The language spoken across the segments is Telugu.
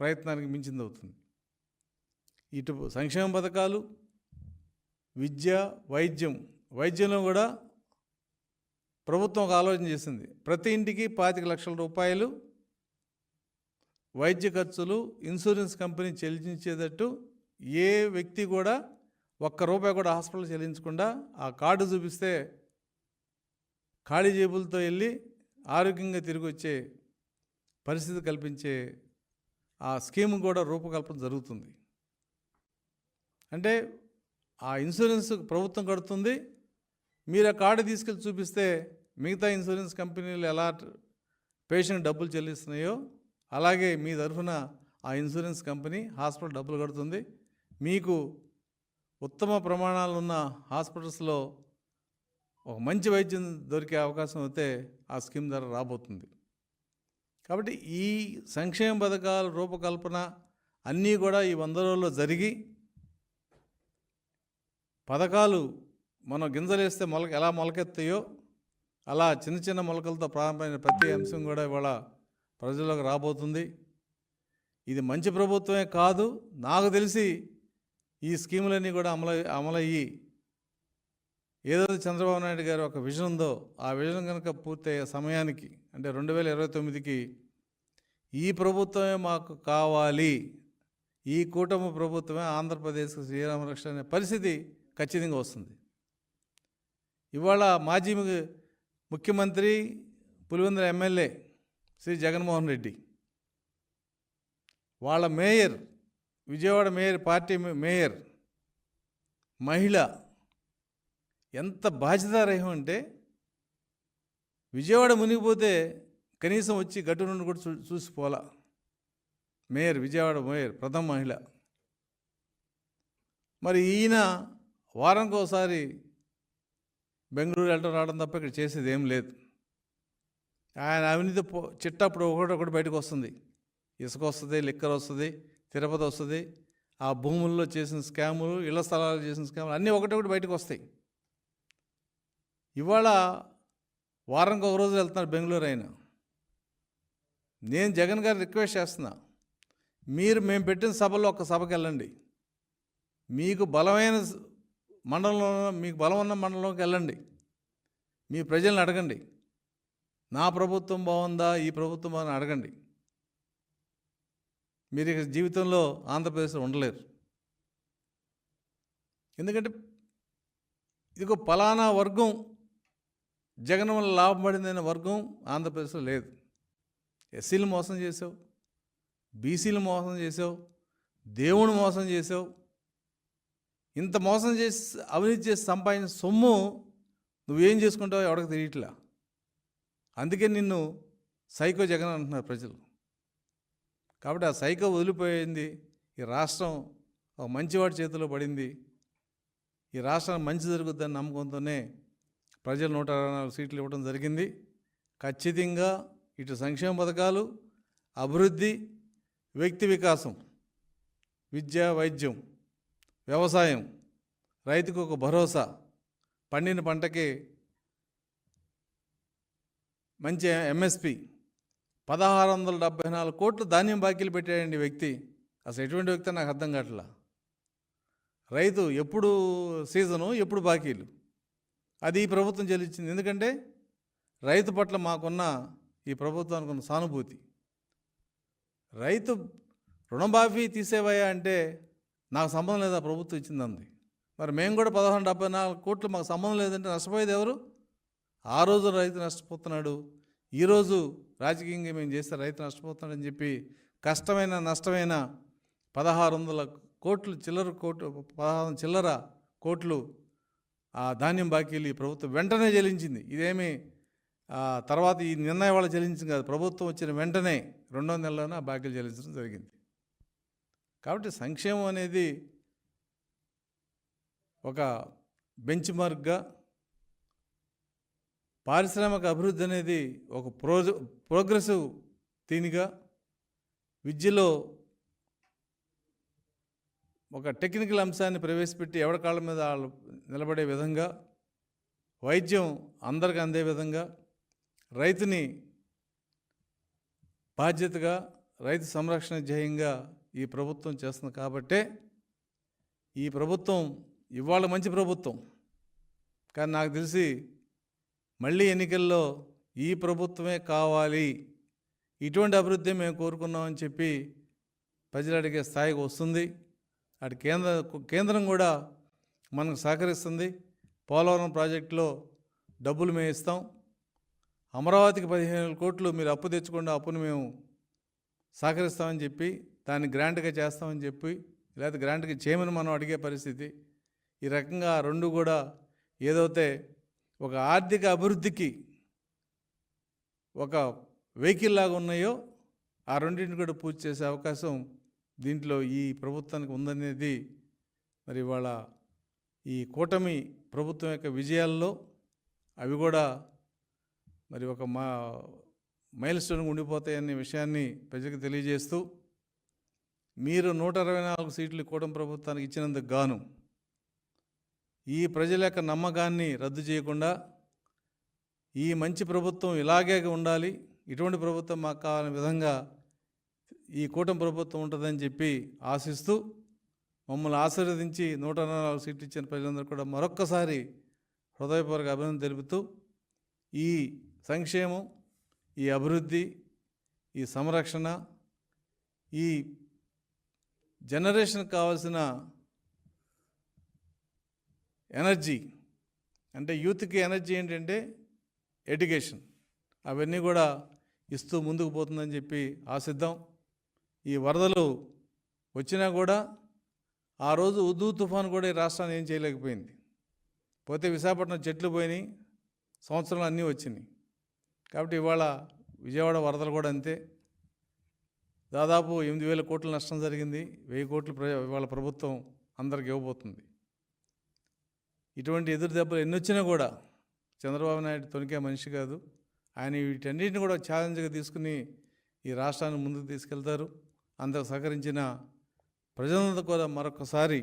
ప్రయత్నానికి మించింది అవుతుంది. ఇటు సంక్షేమ పథకాలు విద్య వైద్యం వైద్యంలో కూడా ప్రభుత్వం ఒక ఆలోచన చేసింది. ప్రతి ఇంటికి పాతిక లక్షల రూపాయలు వైద్య ఖర్చులు ఇన్సూరెన్స్ కంపెనీ చెల్లించేటట్టు ఏ వ్యక్తి కూడా ఒక్క రూపాయి కూడా హాస్పిటల్ చెల్లించకుండా ఆ కార్డు చూపిస్తే ఖాళీ జేబులతో వెళ్ళి ఆరోగ్యంగా తిరిగి వచ్చే పరిస్థితి కల్పించే ఆ స్కీమ్ కూడా రూపకల్పన జరుగుతుంది. అంటే ఆ ఇన్సూరెన్స్ ప్రభుత్వం కడుతుంది. మీరు ఆ కార్డు తీసుకెళ్ళి చూపిస్తే మిగతా ఇన్సూరెన్స్ కంపెనీలు ఎలా పేషెంట్ డబ్బులు చెల్లిస్తున్నాయో అలాగే మీ తరఫున ఆ ఇన్సూరెన్స్ కంపెనీ హాస్పిటల్ డబ్బులు కడుతుంది. మీకు ఉత్తమ ప్రమాణాలు ఉన్న హాస్పిటల్స్లో ఒక మంచి వైద్యం దొరికే అవకాశం అయితే ఆ స్కీమ్ ద్వారా రాబోతుంది. కాబట్టి ఈ సంక్షేమ పథకాల రూపకల్పన అన్నీ కూడా ఈ వంద రోజుల్లో జరిగి పథకాలు మనం గింజలేస్తే మొలక ఎలా మొలకెత్తాయో అలా చిన్న చిన్న మొలకలతో ప్రారంభమైన ప్రతి అంశం కూడా ఇవాళ ప్రజల్లోకి రాబోతుంది. ఇది మంచి ప్రభుత్వమే కాదు నాకు తెలిసి ఈ స్కీములన్నీ కూడా అమలు అమలయ్యి ఏదైతే చంద్రబాబు నాయుడు గారు ఒక విజన్ ఉందో ఆ విజన్ కనుక పూర్తయ్యే సమయానికి అంటే రెండు వేల ఇరవై తొమ్మిదికి ఈ ప్రభుత్వమే మాకు కావాలి ఈ కూటమి ప్రభుత్వమే ఆంధ్రప్రదేశ్కి శ్రీరామరక్ష అనే పరిస్థితి ఖచ్చితంగా వస్తుంది. ఇవాళ మాజీ ముఖ్యమంత్రి పులివెందుల ఎమ్మెల్యే శ్రీ జగన్మోహన్ రెడ్డి వాళ్ళ mayor Vijayawada mayor party mayor మహిళ ఎంత బాధ్యతారహం అంటే విజయవాడ మునిగిపోతే కనీసం వచ్చి గట్టు నుండి కూడా చూ చూసిపోలా మేయర్ విజయవాడ మేయర్ ప్రథమ మహిళ. మరి ఈయన వారానికి ఒకసారి బెంగళూరు వెళ్ళడం రావడం తప్ప ఇక్కడ చేసేది ఏం లేదు. ఆయన అవినీతి పో చిట్టప్పుడు ఒకటొకటి బయటకు వస్తుంది. ఇసుక వస్తుంది లిక్కర్ వస్తుంది తిరుపతి వస్తుంది. ఆ భూముల్లో చేసిన స్కాములు ఇళ్ళ స్థలాలు చేసిన స్కాములు అన్నీ ఒకటొకటి బయటకు వస్తాయి. ఇవాళ వారానికి ఒక రోజు వెళ్తున్నారు బెంగళూరు అయినా నేను జగన్ గారు రిక్వెస్ట్ చేస్తున్నా మీరు మేము పెట్టిన సభలో ఒక సభకి వెళ్ళండి. మీకు బలమైన మండలంలో మీకు బలం ఉన్న మండలంలోకి వెళ్ళండి. మీ ప్రజల్ని అడగండి. నా ప్రభుత్వం బాగుందా? ఈ ప్రభుత్వం బాగుందా? అడగండి. మీరు ఇక జీవితంలో ఆంధ్రప్రదేశ్లో ఉండలేరు. ఎందుకంటే ఇదిగో పలానా వర్గం జగన్ వల్ల లాభపడిందనే వర్గం ఆంధ్రప్రదేశ్లో లేదు. ఎస్సీలు మోసం చేసావు బీసీలు మోసం చేసావు దేవుని మోసం చేసావు ఇంత మోసం చేసి అవినీతి చేసి సంపాదించిన సొమ్ము నువ్వేం చేసుకుంటావో ఎవరికి తెలియట్లా? అందుకే నిన్ను సైకో జగన్ అంటున్నారు ప్రజలు. కాబట్టి ఆ సైకో వదిలిపోయింది. ఈ రాష్ట్రం ఒక మంచివాడి చేతిలో పడింది. ఈ రాష్ట్రానికి మంచి జరుగుద్దని నమ్మకంతోనే ప్రజలు నూట అరవై నాలుగు సీట్లు ఇవ్వడం జరిగింది. ఖచ్చితంగా ఇటు సంక్షేమ పథకాలు అభివృద్ధి వ్యక్తి వికాసం విద్య వైద్యం వ్యవసాయం రైతుకు ఒక భరోసా పండిన పంటకి మంచి ఎంఎస్పి పదహారు వందల డెబ్బై నాలుగు కోట్లు ధాన్యం బాకీలు పెట్టాడండి వ్యక్తి. అసలు ఎటువంటి వ్యక్తి నాకు అర్థం కావట్లా? రైతు ఎప్పుడు సీజను ఎప్పుడు బాకీలు? అది ఈ ప్రభుత్వం చెల్లించింది. ఎందుకంటే రైతు పట్ల మాకున్న ఈ ప్రభుత్వానికి ఉన్న సానుభూతి. రైతు రుణమాఫీ తీసేవయ్యా అంటే నాకు సంబంధం లేదా ప్రభుత్వం ఇచ్చిందంది మరి మేము కూడా పదహారు డెబ్బై నాలుగు కోట్లు మాకు సంబంధం లేదంటే నష్టపోయేది ఎవరు? ఆ రోజు రైతు నష్టపోతున్నాడు. ఈరోజు రాజకీయంగా మేము చేస్తే రైతు నష్టపోతున్నాడని చెప్పి కష్టమైన నష్టమైన పదహారు వందల కోట్లు చిల్లర కోట్లు పదహారు చిల్లర కోట్లు ఆ ధాన్యం బాకీలు ఈ ప్రభుత్వం వెంటనే చెల్లించింది. ఇదేమి తర్వాత ఈ నిర్ణయం వాళ్ళు చెల్లించింది కాదు. ప్రభుత్వం వచ్చిన వెంటనే రెండో నెలలోనే ఆ బాకీలు చెల్లించడం జరిగింది. కాబట్టి సంక్షేమం అనేది ఒక బెంచ్ మార్క్గా పారిశ్రామిక అభివృద్ధి అనేది ఒక ప్రో ప్రోగ్రెసివ్ దీనిగా విద్యలో ఒక టెక్నికల్ అంశాన్ని ప్రవేశపెట్టి ఎవరి కాళ్ళ మీద వాళ్ళు నిలబడే విధంగా వైద్యం అందరికి అందే విధంగా రైతుని బాధ్యతగా రైతు సంరక్షణ ధ్యేయంగా ఈ ప్రభుత్వం చేస్తుంది కాబట్టే ఈ ప్రభుత్వం ఇవాళ మంచి ప్రభుత్వం. కానీ నాకు తెలిసి మళ్ళీ ఎన్నికల్లో ఈ ప్రభుత్వమే కావాలి. ఇటువంటి అభివృద్ధి మేము కోరుకున్నామని చెప్పి ప్రజలు అడిగే స్థాయికి వస్తుంది. అటు కేంద్ర కేంద్రం కూడా మనకు సహకరిస్తుంది. పోలవరం ప్రాజెక్టులో డబ్బులు మేము ఇస్తాం. అమరావతికి పదిహేను కోట్లు మీరు అప్పు తెచ్చుకున్న అప్పును మేము సహకరిస్తామని చెప్పి దాన్ని గ్రాంట్గా చేస్తామని చెప్పి లేకపోతే గ్రాంట్గా చేయమని మనం అడిగే పరిస్థితి. ఈ రకంగా రెండు కూడా ఏదైతే ఒక ఆర్థిక అభివృద్ధికి ఒక వెహికల్ లాగా ఉన్నాయో ఆ రెండింటిని కూడా పూర్తి చేసే అవకాశం దీంట్లో ఈ ప్రభుత్వానికి ఉందనేది మరి ఇవాళ ఈ కూటమి ప్రభుత్వం యొక్క విజయాల్లో అవి కూడా మరి ఒక మా మైల్ స్టోన్గా ఉండిపోతాయనే విషయాన్ని ప్రజలకు తెలియజేస్తూ మీరు నూట అరవై నాలుగు సీట్లు కూటమి ప్రభుత్వానికి ఇచ్చినందుకు గాను ఈ ప్రజల యొక్క నమ్మకాన్ని రద్దు చేయకుండా ఈ మంచి ప్రభుత్వం ఇలాగే ఉండాలి ఇటువంటి ప్రభుత్వం మాకు కావాలనే విధంగా ఈ కూటమి ప్రభుత్వం ఉంటుందని చెప్పి ఆశిస్తూ మమ్మల్ని ఆశీర్వదించి నూట అరవై నాలుగు సీట్లు ఇచ్చిన ప్రజలందరూ కూడా మరొక్కసారి హృదయపూర్వక అభినందన తెలుపుతూ ఈ సంక్షేమం ఈ అభివృద్ధి ఈ సంరక్షణ ఈ జనరేషన్కి కావాల్సిన ఎనర్జీ అంటే యూత్కి ఎనర్జీ ఏంటంటే ఎడ్యుకేషన్. అవన్నీ కూడా ఇస్తూ ముందుకు పోతుందని చెప్పి ఆశిద్దాం. ఈ వరదలు వచ్చినా కూడా ఆ రోజు ఉద్దు తుఫాను కూడా ఈ రాష్ట్రాన్ని ఏం చేయలేకపోయింది. పోతే విశాఖపట్నం చెట్లు పోయినాయి సంవత్సరంలో అన్నీ వచ్చినాయి. కాబట్టి ఇవాళ విజయవాడ వరదలు కూడా అంతే. దాదాపు ఎనిమిది వేల కోట్ల నష్టం జరిగింది. వెయ్యి కోట్లు ప్ర ఇవాళ ప్రభుత్వం అందరికి ఇవ్వబోతుంది. ఇటువంటి ఎదురు దెబ్బలు ఎన్ని వచ్చినా కూడా చంద్రబాబు నాయుడు తొనికే మనిషి కాదు. ఆయన వీటన్నిటిని కూడా ఛాలెంజ్గా తీసుకుని ఈ రాష్ట్రాన్ని ముందుకు తీసుకెళ్తారు. అందుకు సహకరించిన ప్రజలందరూ కూడా మరొకసారి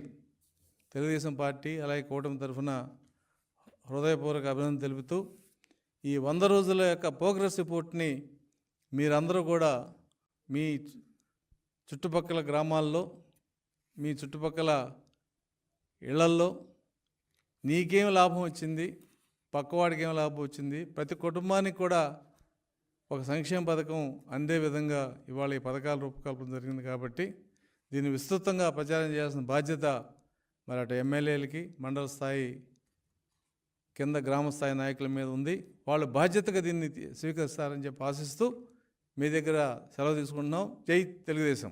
తెలుగుదేశం పార్టీ అలాగే కూటమి తరఫున హృదయపూర్వక అభినందన తెలుపుతూ ఈ వంద రోజుల యొక్క ప్రోగ్రెస్ రిపోర్ట్ని మీరందరూ కూడా మీ చుట్టుపక్కల గ్రామాల్లో మీ చుట్టుపక్కల ఇళ్ళల్లో నీకేం లాభం వచ్చింది? పక్కవాడికి ఏం లాభం వచ్చింది? ప్రతి కుటుంబానికి కూడా ఒక సంక్షేమ పథకం అందే విధంగా ఇవాళ ఈ పథకాల రూపకల్పన జరిగింది కాబట్టి దీన్ని విస్తృతంగా ప్రచారం చేయాల్సిన బాధ్యత మరి అటు ఎమ్మెల్యేలకి మండల స్థాయి కింద గ్రామ స్థాయి నాయకుల మీద ఉంది. వాళ్ళు బాధ్యతగా దీన్ని స్వీకరిస్తారని చెప్పి ఆశిస్తూ మీ దగ్గర సెలవు తీసుకుంటున్నాం. జై తెలుగుదేశం.